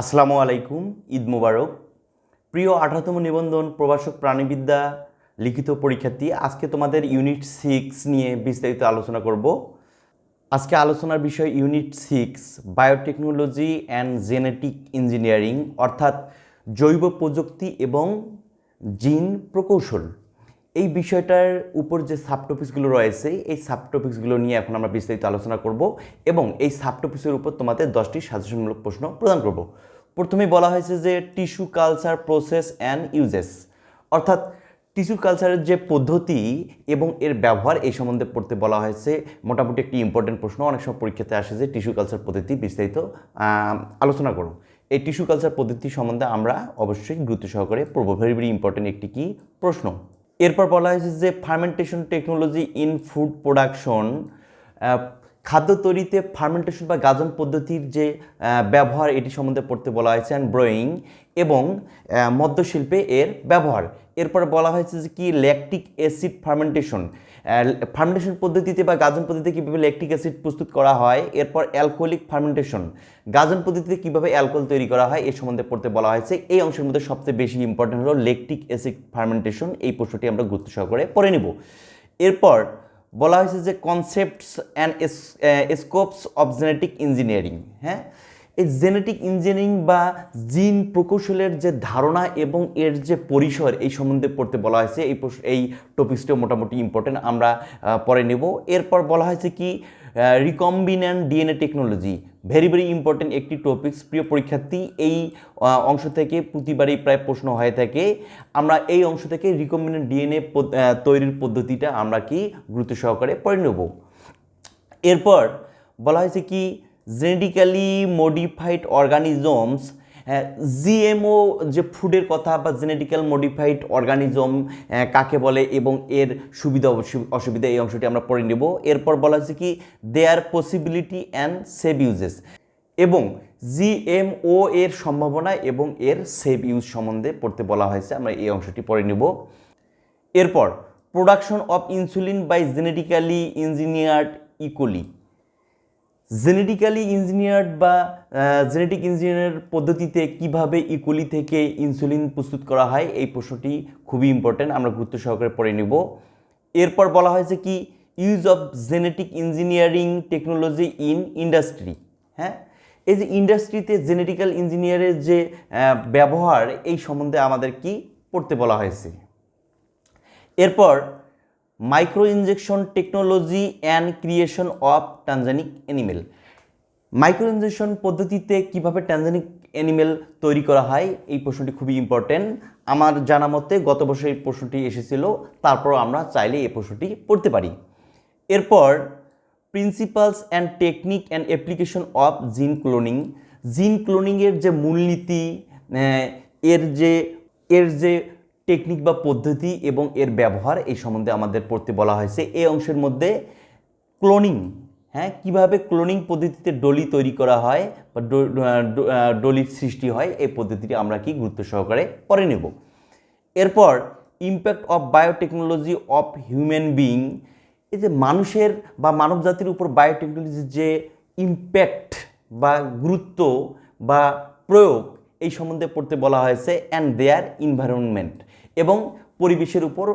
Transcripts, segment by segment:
আসসালামু আলাইকুম, ঈদ মুবারক। প্রিয় আঠারোতম নিবন্ধন প্রভাষক প্রাণীবিদ্যা লিখিত পরীক্ষার্থী, আজকে তোমাদের ইউনিট সিক্স নিয়ে বিস্তারিত আলোচনা করব। আজকে আলোচনার বিষয় unit six biotechnology and genetic engineering অর্থাৎ জৈব প্রযুক্তি এবং জিন প্রকৌশল। এই বিষয়টার উপর যে সাবটপিক্সগুলো রয়েছে, এই সাবটপিক্সগুলো নিয়ে এখন আমরা বিস্তারিত আলোচনা করব এবং এই সাবটপিক্সের উপর তোমাদের দশটি সাজেশনমূলক প্রশ্ন প্রদান করব। প্রথমেই বলা হয়েছে যে tissue culture process and uses অর্থাৎ টিস্যু কালচারের যে পদ্ধতি এবং এর ব্যবহার এই সম্বন্ধে পড়তে বলা হয়েছে। মোটামুটি একটি ইম্পর্টেন্ট প্রশ্ন, অনেক সময় পরীক্ষাতে আসে যে টিস্যু কালচার পদ্ধতি বিস্তারিত আলোচনা করো এই টিস্যু কালচার পদ্ধতি সম্বন্ধে আমরা অবশ্যই গুরুত্ব সহকারে পড়ব। ভেরি ভেরি ইম্পর্টেন্ট একটি কি? প্রশ্ন। এরপর বলা হয়েছে যে fermentation technology in food production খাদ্য তৈরিতে ফার্মেন্টেশন বা গাজন পদ্ধতির যে ব্যবহার এটি সম্বন্ধে পড়তে বলা হয়েছে অ্যান্ড ব্রোয়িং এবং মদ্যশিল্পে এর ব্যবহার। এরপর বলা হয়েছে যে কি ল্যাকটিক অ্যাসিড ফার্মেন্টেশন ফার্মেন্টেশন পদ্ধতিতে বা গাজন পদ্ধতিতে কীভাবে ল্যাকটিক অ্যাসিড প্রস্তুত করা হয়, এরপর অ্যালকোহলিক ফার্মেন্টেশন গাজন পদ্ধতিতে কীভাবে অ্যালকোহল তৈরি করা হয় এই সম্বন্ধে পড়তে বলা হয়েছে। এই অংশের মধ্যে সবচেয়ে বেশি ইম্পর্টেন্ট হলো ল্যাকটিক অ্যাসিড ফার্মেন্টেশন এই প্রশ্নটি আমরা গুরুত্ব সহকারে পড়ে নেব। এরপর বলা হয়েছে যে concepts and scopes of genetic engineering হ্যাঁ? এই জেনেটিক ইঞ্জিনিয়ারিং বা জিন প্রকৌশলের যে ধারণা এবং এর যে পরিসর এই সম্বন্ধে পড়তে বলা হয়েছে, এই এই টপিক্সটা মোটামুটি ইম্পর্টেন্ট আমরা পরে নেব। এরপর বলা হয়েছে কি recombinant DNA technology very very important একটি টপিক্স প্রিয় পরীক্ষার্থী, এই অংশ থেকে প্রতিবারই প্রায় প্রশ্ন হয়ে থাকে, আমরা এই অংশ থেকে রিকম্বিন্যান্ট ডিএনএ তৈরির পদ্ধতিটা আমরা কি গুরুত্ব সহকারে পড়ে নেব। এরপর বলা হয়েছে কি জেনেটিক্যালি মডিফাইড অর্গানিজমস জিএমও যে ফুডের কথা বা জেনেটিক্যাল মডিফাইড অর্গানিজম কাকে বলে এবং এর সুবিধা অসু- অসুবিধা এই অংশটি আমরা পড়ে নেব। এরপর বলা হয়েছে কি their possibility and save uses এবং জিএমও এর সম্ভাবনা এবং এর সেভ ইউজ সম্বন্ধে পড়তে বলা হয়েছে। আমরা এই অংশটি পড়ে নেব। এরপর production of insulin by genetically engineered E coli genetically engineered বা জেনেটিক ইঞ্জিনিয়ার পদ্ধতিতে কীভাবে ইকোলি থেকে ইনসুলিন প্রস্তুত করা হয়, এই প্রশ্নটি খুবই ইম্পর্ট্যান্ট আমরা গুরুত্ব সহকারে পড়ে নেব। এরপর বলা হয়েছে কি use of genetic engineering technology in industry হ্যাঁ? এই যে ইন্ডাস্ট্রিতে জেনেটিক্যাল ইঞ্জিনিয়ারের যে ব্যবহার, এই সম্বন্ধে আমাদের কি পড়তে বলা হয়েছে? এরপর micro injection technology and creation of transgenic animal. Micro injection পদ্ধতিতে কীভাবে ট্যানজানিক অ্যানিমেল তৈরি করা হয়, এই প্রশ্নটি খুবই ইম্পর্টেন্ট আমার জানা মতে গত বছর এই প্রশ্নটি এসেছিল তারপর আমরা চাইলে এই প্রশ্নটি পড়তে পারি। এরপর principles and technique and application of gene cloning gene ক্লোনিংয়ের যে মূলনীতি এর যে এর যে টেকনিক বা পদ্ধতি এবং এর ব্যবহার এই সম্বন্ধে আমাদের পড়তে বলা হয়েছে। এই অংশের মধ্যে ক্লোনিং হ্যাঁ? কীভাবে ক্লোনিং পদ্ধতিতে ডলি তৈরি করা হয় বা ডলির সৃষ্টি হয়, এই পদ্ধতিটি আমরা কি গুরুত্ব সহকারে পরে নেব। এরপর impact of biotechnology of human being এই যে মানুষের বা মানব জাতির উপর বায়োটেকনোলজির যে ইম্প্যাক্ট বা গুরুত্ব বা প্রয়োগ, এই সম্বন্ধে পড়তে বলা হয়েছে অ্যান্ড দেয়ার ইনভায়রনমেন্ট এবং পরিবেশের উপর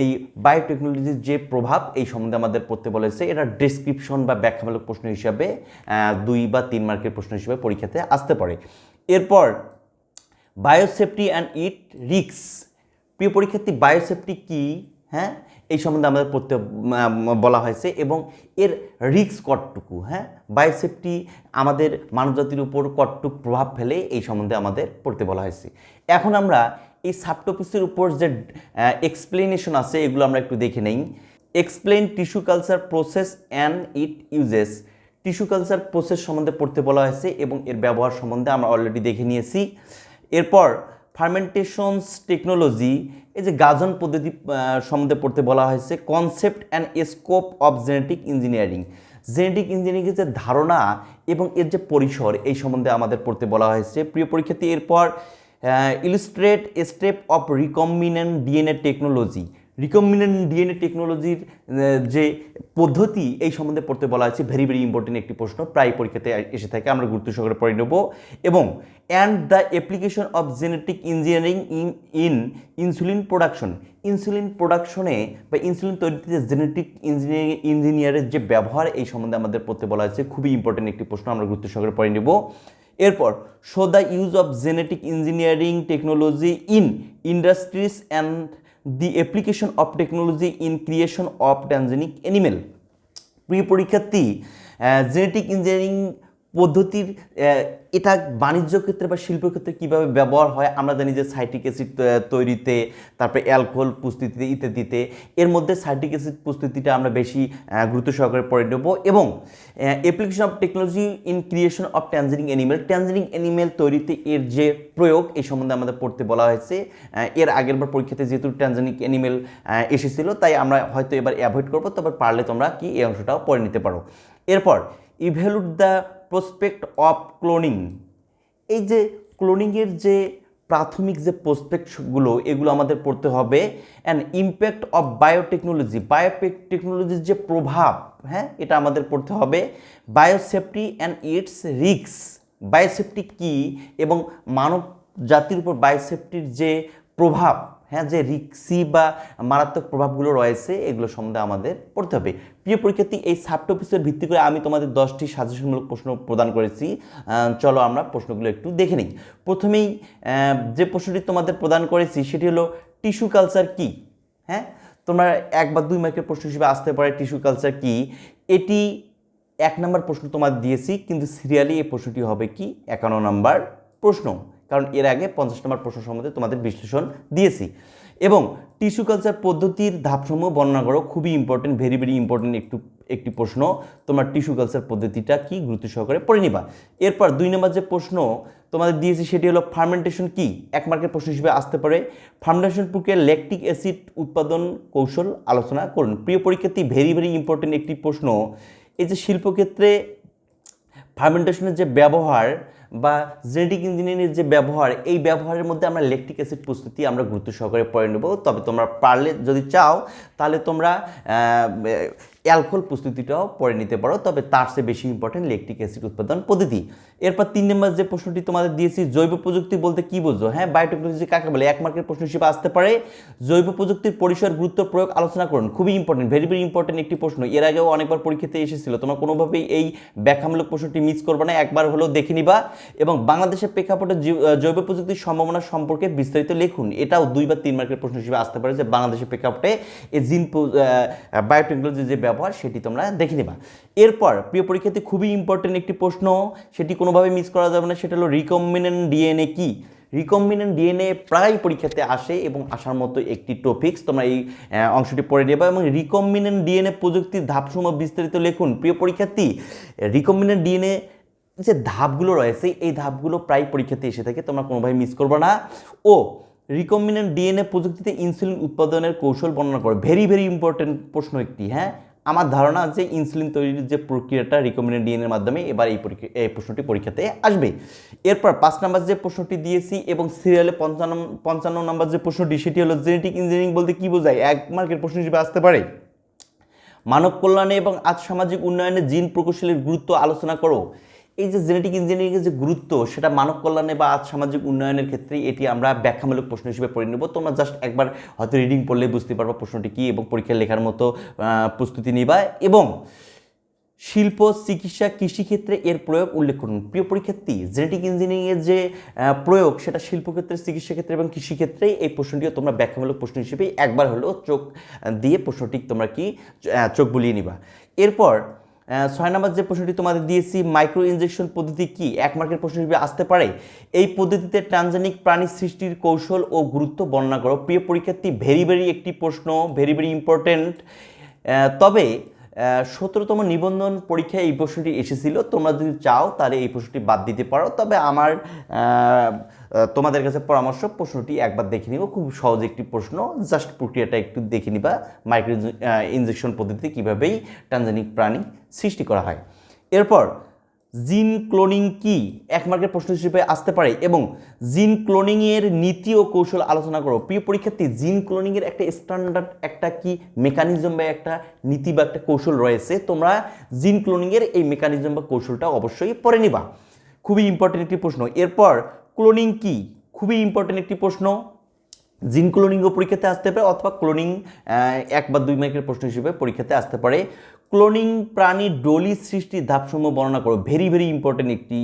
এই বায়োটেকনোলজির যে প্রভাব, এই সম্বন্ধে আমাদের পড়তে বলেছে এটা ডেসক্রিপশন বা ব্যাখ্যামূলক প্রশ্ন হিসাবে দুই বা তিন মার্কের প্রশ্ন হিসেবে পরীক্ষাতে আসতে পারে। এরপর বায়োসেফটি অ্যান্ড ইট রিক্স প্রিয় পরীক্ষার্থী বায়োসেফটি কি? হ্যাঁ? এই সম্বন্ধে আমাদের পড়তে বলা হয়েছে এবং এর রিক্স কতটুকু হ্যাঁ? বায়োসেফটি আমাদের মানবজাতির উপর কতটুক প্রভাব ফেলে এই সম্বন্ধে আমাদের পড়তে বলা হয়েছে। এখন আমরা এই সাবটপিসের উপর যে এক্সপ্লেনেশন আছে, এগুলো আমরা একটু দেখে নেই। Explain tissue culture process and it uses tissue culture process সম্বন্ধে পড়তে বলা হয়েছে এবং এর ব্যবহার সম্বন্ধে আমরা অলরেডি দেখে নিয়েছি। এরপর ফার্মেন্টেশনস টেকনোলজি এই যে গাজন পদ্ধতি সম্বন্ধে পড়তে বলা হয়েছে concept and scope of genetic engineering genetic ইঞ্জিনিয়ারিংয়ের যে ধারণা এবং এর যে পরিসর, এই সম্বন্ধে আমাদের পড়তে বলা হয়েছে। প্রিয় পরীক্ষার্থী, এরপর illustrate step of recombinant DNA technology recombinant DNA টেকনোলজির যে পদ্ধতি এই সম্বন্ধে পড়তে বলা হয়েছে। ভেরি ভেরি ইম্পর্টেন্ট একটি প্রশ্ন। প্রায় পরীক্ষাতে এসে থাকে। আমরা গুরুত্ব সহকারে পড়ে নেব। এবং and the application of genetic engineering in in insulin production insulin প্রোডাকশনে বা ইনসুলিন তৈরিতে জেনেটিক ইঞ্জিনিয়ারিং ইঞ্জিনিয়ারের যে ব্যবহার, এই সম্বন্ধে আমাদের পড়তে বলা হয়েছে। খুবই ইম্পর্টেন্ট একটি প্রশ্ন। আমরা গুরুত্ব সহকারে পড়ে নেব। এরপর show the use of genetic engineering technology in industries and the application of technology in creation of transgenic animal প্রিয় পরীক্ষার্থী জেনেটিক ইঞ্জিনিয়ারিং পদ্ধতির এটা বাণিজ্য ক্ষেত্রে বা শিল্প ক্ষেত্রে কীভাবে ব্যবহার হয়, আমরা জানি যে সাইট্রিক অ্যাসিড তৈরিতে, তারপরে অ্যালকোহল প্রস্তুতিতে ইত্যাদিতে, এর মধ্যে সাইট্রিক অ্যাসিড প্রস্তুতিটা আমরা বেশি গুরুত্ব সহকারে পড়ে নেব এবং application of technology in creation of transgenic animal transgenic animal তৈরিতে এর যে প্রয়োগ এই সম্বন্ধে আমাদের পড়তে বলা হয়েছে এর আগের বার পরীক্ষাতে যেহেতু ট্যানজেনিক অ্যানিমেল এসেছিল, তাই আমরা হয়তো এবার অ্যাভয়েড করব, তবে পারলে তোমরা কি এই অংশটাও পড়ে নিতে পারো। এরপর evaluate the prospect of cloning এই যে ক্লোনিংয়ের যে প্রাথমিক যে প্রসপেক্টগুলো এগুলো আমাদের পড়তে হবে। And impact of biotechnology biotech টেকনোলজির যে প্রভাব হ্যাঁ এটা আমাদের পড়তে হবে। Biosafety and its risks biosafety কী এবং মানব জাতির উপর বায়োসেফটির যে প্রভাব হ্যাঁ যে রিক্সি বা মারাত্মক প্রভাবগুলো রয়েছে, এগুলো সম্বন্ধে আমাদের পড়তে হবে। প্রিয় পরীক্ষার্থী, এই সাবটপিসের ভিত্তি করে আমি তোমাদের দশটি সাজেশনমূলক প্রশ্ন প্রদান করেছি। চলো আমরা প্রশ্নগুলো একটু দেখে নিই। প্রথমেই যে প্রশ্নটি তোমাদের প্রদান করেছি, সেটি হলো, টিস্যু কালচার কী? হ্যাঁ তোমরা এক বা দুই মার্কের প্রশ্ন হিসেবে আসতে পারে, টিস্যু কালচার কী? এটি এক নম্বর প্রশ্ন তোমাদের দিয়েছি, কিন্তু সিরিয়ালি এই প্রশ্নটি হবে কি? একান্ন নম্বর প্রশ্ন। কারণ এর আগে পঞ্চাশ নম্বর প্রশ্ন সম্বন্ধে তোমাদের বিশ্লেষণ দিয়েছি। এবং টিস্যু কালচার পদ্ধতির ধাপসমূহ বর্ণনা করো, খুবই ইম্পর্টেন্ট ভেরি ভেরি ইম্পর্টেন্ট একটু, একটি প্রশ্ন। তোমার টিস্যু কালচার পদ্ধতিটা কি গুরুত্ব সহকারে পড়ে নিবা। এরপর দুই নম্বর যে প্রশ্ন তোমাদের দিয়েছি সেটি হলো ফার্মেন্টেশন কি? এক মার্কের প্রশ্ন হিসেবে আসতে পারে। ফার্মেন্টেশন প্রক্রিয়া ল্যাকটিক অ্যাসিড উৎপাদন কৌশল আলোচনা করুন। প্রিয় পরীক্ষার্থী ভেরি ভেরি ইম্পর্টেন্ট একটি প্রশ্ন। এই যে শিল্পক্ষেত্রে ফার্মেন্টেশনের যে ব্যবহার বা জেনেটিক ইঞ্জিনিয়ারিংয়ের যে ব্যবহার, এই ব্যবহারের মধ্যে আমরা লেকটিক অ্যাসিড প্রস্তুতি আমরা গুরুত্ব সহকারে পড়ে নেব। তবে তোমরা পারলে যদি চাও, তাহলে তোমরা অ্যালকোহল প্রস্তুতিটাও পড়ে নিতে পারো, তবে তার চেয়ে বেশি ইম্পর্টেন্ট ল্যাকটিক অ্যাসিড উৎপাদন পদ্ধতি। এরপর তিন নম্বর যে প্রশ্নটি তোমাদের দিয়েছি, জৈব প্রযুক্তি বলতে কি বোঝো? হ্যাঁ বায়োটেকনোলজি কাকে বলে, এক মার্কের প্রশ্ন হিসেবে আসতে পারে। জৈব প্রযুক্তির পরিসর গুরুত্ব প্রয়োগ আলোচনা করুন, খুবই ইম্পর্টেন্ট ভেরি ভেরি ইম্পর্টেন্ট একটি প্রশ্ন। এর আগেও অনেকবার পরীক্ষাতে এসেছিল, তোমরা কোনোভাবেই এই ব্যাখ্যামূলক প্রশ্নটি মিস করবে না, একবার হলেও দেখে নিবা। এবং বাংলাদেশের প্রেক্ষাপটে জৈব প্রযুক্তির সম্ভাবনা সম্পর্কে বিস্তারিত লিখুন। এটাও দুই বা তিন মার্কের প্রশ্ন হিসেবে আসতে পারে যে বাংলাদেশের প্রেক্ষাপটে এই জিন বায়োটেকনোলজির যে ব্যবহার, সেটি তোমরা দেখে নিবা। এরপর, প্রিয় পরীক্ষার্থী, খুবই ইম্পর্টেন্ট একটি প্রশ্ন, সেটি কোনোভাবে মিস করা যাবে না, সেটা হলো রিকম্বিনেন্ট ডিএনএ কি? রিকম্বিনেন্ট ডিএনএ প্রায় পরীক্ষাতে আসে এবং আসার মতো একটি টপিক্স তোমরা এই অংশটি পড়ে নেবা এবং রিকম্বিনেন্ট ডিএনএ প্রযুক্তির ধাপসমূহ বিস্তারিত লিখুন। প্রিয় পরীক্ষার্থী রিকম্বিনেন্ট ডিএনএ যে ধাপগুলো রয়েছে, এই ধাপগুলো প্রায় পরীক্ষাতে এসে থাকে, তোমরা কোনোভাবে মিস করবে না। ও রিকম্বিনেন্ট ডিএনএ প্রযুক্তিতে ইনসুলিন উৎপাদনের কৌশল বর্ণনা করো। ভেরি ভেরি ইম্পর্টেন্ট প্রশ্ন একটি হ্যাঁ? আমার ধারণা যে ইনসুলিন তৈরির যে প্রক্রিয়াটা রিকমেন্ডেড ডিএনএর মাধ্যমে এবার এই পরীক্ষা, এই প্রশ্নটি পরীক্ষাতে আসবে। এরপর পাঁচ নম্বর যে প্রশ্নটি দিয়েছি এবং সিরিয়ালে পঞ্চান্ন পঞ্চান্ন নাম্বার যে প্রশ্নটি, সেটি হলো জেনেটিক ইঞ্জিনিয়ারিং বলতে কী বোঝায়? এক মার্কের প্রশ্ন হিসেবে আসতে পারে। মানব কল্যাণে এবং আজ সামাজিক উন্নয়নে জিন প্রকৌশলের গুরুত্ব আলোচনা করো। এই যে জেনেটিক ইঞ্জিনিয়ারিংয়ের যে গুরুত্ব, সেটা মানব কল্যাণে বা আজ সামাজিক উন্নয়নের ক্ষেত্রে এটি আমরা ব্যাখ্যামূলক প্রশ্ন হিসেবে পড়ে নেব। তোমরা জাস্ট একবার হয়তো রিডিং পড়লে বুঝতে পারবা প্রশ্নটি কী এবং পরীক্ষায় লেখার মতো প্রস্তুতি নিবা এবং শিল্প, চিকিৎসা, কৃষিক্ষেত্রে এর প্রয়োগ উল্লেখ করুন। প্রিয় পরীক্ষার্থী জেনেটিক ইঞ্জিনিয়ারিংয়ের যে প্রয়োগ, সেটা শিল্পক্ষেত্রে, চিকিৎসাক্ষেত্রে এবং কৃষিক্ষেত্রেই এই প্রশ্নটিও তোমরা ব্যাখ্যামূলক প্রশ্ন হিসেবে একবার হলেও চোখ দিয়ে প্রশ্নটি তোমরা কি চোখ বুলিয়ে নিবা। এরপর ছয় নম্বর যে প্রশ্নটি তোমাদের দিয়েছি মাইক্রো ইনজেকশন পদ্ধতি কি? এক মার্কের প্রশ্ন হিসেবে আসতে পারে। এই পদ্ধতিতে ট্রানজেনিক প্রাণী সৃষ্টির কৌশল ও গুরুত্ব বর্ণনা করো। প্রিয় পরীক্ষার্থী ভেরি ভেরি একটি প্রশ্ন ভেরি ভেরি ইম্পর্টেন্ট তবে সতেরোতম নিবন্ধন পরীক্ষায় এই প্রশ্নটি এসেছিল। তোমরা যদি চাও তাহলে এই প্রশ্নটি বাদ দিতে পারো। তবে আমার তোমাদের কাছে পরামর্শ, প্রশ্নটি একবার দেখে নিব খুব সহজ একটি প্রশ্ন। জাস্ট প্রক্রিয়াটা একটু দেখে নিবা। মাইক্রো ইনজেকশন পদ্ধতিতে কীভাবেই ট্রানজেনিক প্রাণী সৃষ্টি করা হয়। এরপর জিন ক্লোনিং কি? এক মার্কের প্রশ্ন হিসেবে আসতে পারে। এবং জিন ক্লোনিং এর নীতি ও কৌশল আলোচনা করো। প্রিয় পরীক্ষার্থী, জিন ক্লোনিং এর একটা স্ট্যান্ডার্ড একটা কি? মেকানিজম বা একটা নীতি বা একটা কৌশল রয়েছে। তোমরা জিন ক্লোনিং এর এই মেকানিজম বা কৌশলটা অবশ্যই পড়ে নিবা। খুবই ইম্পর্টেন্ট একটি প্রশ্ন। এরপর ক্লোনিং কি? খুবই ইম্পর্টেন্ট একটি প্রশ্ন। জিন ক্লোনিংও পরীক্ষাতে আসতে পারে, অথবা ক্লোনিং এক বা দুই মার্কের প্রশ্ন হিসেবে পরীক্ষাতে আসতে পারে। ক্লোনিং প্রাণী ডলি সৃষ্টির ধাপসমূহ বর্ণনা করো। ভেরি ভেরি ইম্পর্টেন্ট একটি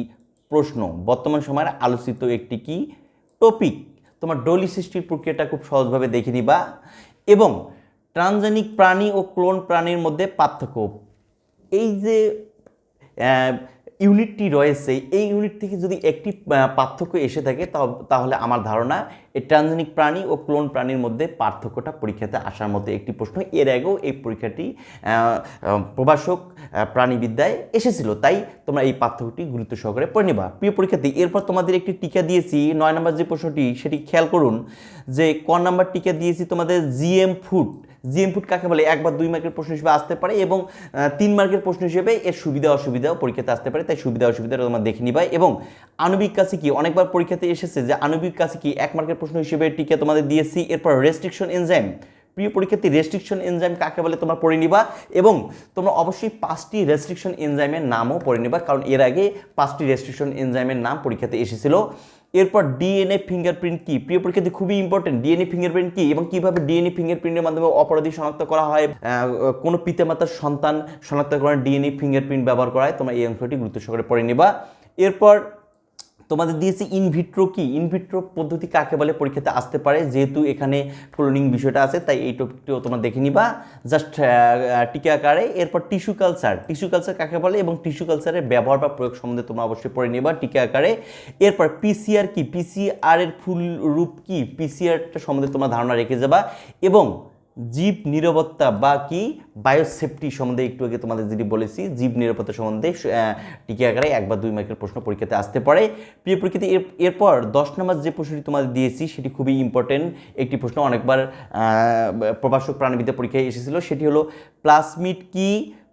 প্রশ্ন। বর্তমান সময়ের আলোচিত একটি কি? টপিক তোমার ডলি সৃষ্টির প্রক্রিয়াটা খুব সহজভাবে দেখে নিবা। এবং ট্রানজেনিক প্রাণী ও ক্লোন প্রাণীর মধ্যে পার্থক্য। এই যে ইউনিটটি রয়েছে, এই ইউনিট থেকে যদি একটি পার্থক্য এসে থাকে তাহ- তাহলে আমার ধারণা এই ট্রানজেনিক প্রাণী ও ক্লোন প্রাণীর মধ্যে পার্থক্যটা পরীক্ষাতে আসার মতো একটি প্রশ্ন। এর আগেও এই পরীক্ষাটি প্রভাষক প্রাণীবিদ্যায় এসেছিল, তাই তোমরা এই পার্থক্যটি গুরুত্ব সহকারে পড়ে নিবা। প্রিয় পরীক্ষার্থী, এরপর তোমাদের একটি টিকা দিয়েছি, নয় নম্বর যে প্রশ্নটি, সেটি খেয়াল করুন যে ক নাম্বার টিকা দিয়েছি তোমাদের জিএম ফুড। জিএম ফুড কাকে বলে? এক বা দুই মার্কের প্রশ্ন হিসেবে আসতে পারে এবং তিন মার্কের প্রশ্ন হিসেবে এর সুবিধা অসুবিধাও পরীক্ষাতে আসতে পারে, তাই সুবিধা অসুবিধাটা তোমরা দেখে নিবা। এবং আণবিক কাছে কি? অনেকবার পরীক্ষাতে এসেছে যে আণবিক কাছে কি? এক মার্কের প্রশ্ন হিসেবে টিকে তোমাদের দিয়েছি। এরপর রেস্ট্রিকশন এনজাইম প্রিয় পরীক্ষার্থী রেস্ট্রিকশন এনজাইম কাকে বলে তোমরা পড়ে নিবা এবং তোমরা অবশ্যই পাঁচটি রেস্ট্রিকশন এনজাইমের নামও পড়ে নিবা, কারণ এর আগে পাঁচটি রেস্ট্রিকশন এনজাইমের নাম পরীক্ষাতে এসেছিল। এরপর ডিএনএ ফিঙ্গারপ্রিন্ট কি? প্রিয় পরীক্ষার্থী, খুবই ইম্পর্টেন্ট ডিএনএ ফিঙ্গারপ্রিন্ট কি এবং কীভাবে ডিএনএ ফিঙ্গারপ্রিন্টের মাধ্যমে অপরাধী শনাক্ত করা হয়? কোনো পিতামাতার সন্তান শনাক্তকরণ ডিএনএ ফিঙ্গারপ্রিন্ট ব্যবহার করা হয়? তোমরা এই অংশটি গুরুত্ব সহকারে পড়ে নিবা। এরপর তোমাদের দিয়েছি ইনভিট্রো কি? ইনভিট্রো পদ্ধতি কাকে বলে? পরীক্ষাতে আসতে পারে, যেহেতু এখানে ক্লোনিং বিষয়টা আছে, তাই এই টপিকটিও তোমরা দেখে নিবা। জাস্ট টিকা আকারে, এরপর টিস্যু কালচার টিস্যু কালচার কাকে বলে? এবং টিস্যু কালচারের ব্যবহার বা প্রয়োগ সম্বন্ধে তোমরা অবশ্যই পড়ে নিবা টিকা আকারে। এরপর পিসিআর কি? পিসিআর এর ফুল রূপ কি? পিসিআরটা সম্বন্ধে তোমরা ধারণা রেখে যাবা। এবং জীব নিরাপত্তা বা কি? বায়োসেফটি সম্বন্ধে একটু আগে তোমাদের যেটি বলেছি, জীব নিরাপত্তা সম্বন্ধে টিকা আকারে এক বা দুই মার্কের প্রশ্ন পরীক্ষাতে আসতে পারে। প্রিয় পরীক্ষাতে এর, এরপর দশ নম্বর যে প্রশ্নটি তোমাদের দিয়েছি, সেটি খুবই ইম্পর্টেন্ট একটি প্রশ্ন। অনেকবার প্রভাষক প্রাণীবিদ্যা পরীক্ষায় এসেছিল, সেটি হলো প্লাসমিট কি?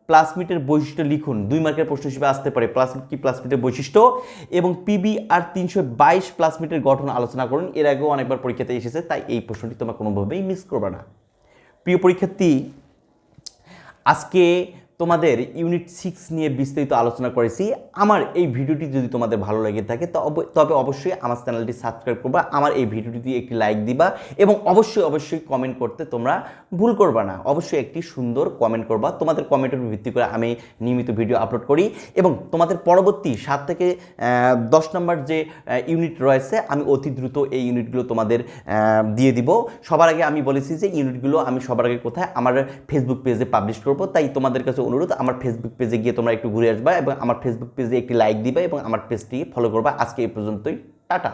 প্লাসমিটের বৈশিষ্ট্য লিখুন। দুই মার্কের প্রশ্ন হিসেবে আসতে পারে। প্লাসমিট কি? প্লাসমিটের বৈশিষ্ট্য। এবং পিবি আর তিনশো বাইশ প্লাসমিটের গঠন আলোচনা করুন। এর আগেও অনেকবার পরীক্ষাতে এসেছে, তাই এই প্রশ্নটি তোমরা কোনোভাবেই মিস করবে না। প্রিয় পরীক্ষার্থী আজকে তোমাদের ইউনিট সিক্স নিয়ে বিস্তারিত আলোচনা করেছি। আমার এই ভিডিওটি যদি তোমাদের ভালো লেগে থাকে তবে অবশ্যই আমার চ্যানেলটি সাবস্ক্রাইব করবা, আমার এই ভিডিওটি একটি লাইক দিবা এবং অবশ্যই অবশ্যই কমেন্ট করতে তোমরা ভুল করবা না। অবশ্যই একটি সুন্দর কমেন্ট করবা। তোমাদের কমেন্টের ভিত্তি করে আমি নিয়মিত ভিডিও আপলোড করি এবং তোমাদের পরবর্তী সাত থেকে দশ নম্বর যে ইউনিট রয়েছে, আমি অতি দ্রুত এই ইউনিটগুলো তোমাদের দিয়ে দিব। সবার আগে আমি বলেছি যে ইউনিটগুলো আমি সবার আগে কোথায়? আমার ফেসবুক পেজে পাবলিশ করব। তাই তোমাদের কাছে অনুরোধ, আমার ফেসবুক পেজে গিয়ে তোমরা একটু ঘুরে আসবা এবং আমার ফেসবুক পেজে একটি লাইক দিবা এবং আমার পেজটি ফলো করবা। আজকে এই পর্যন্তই, টাটা।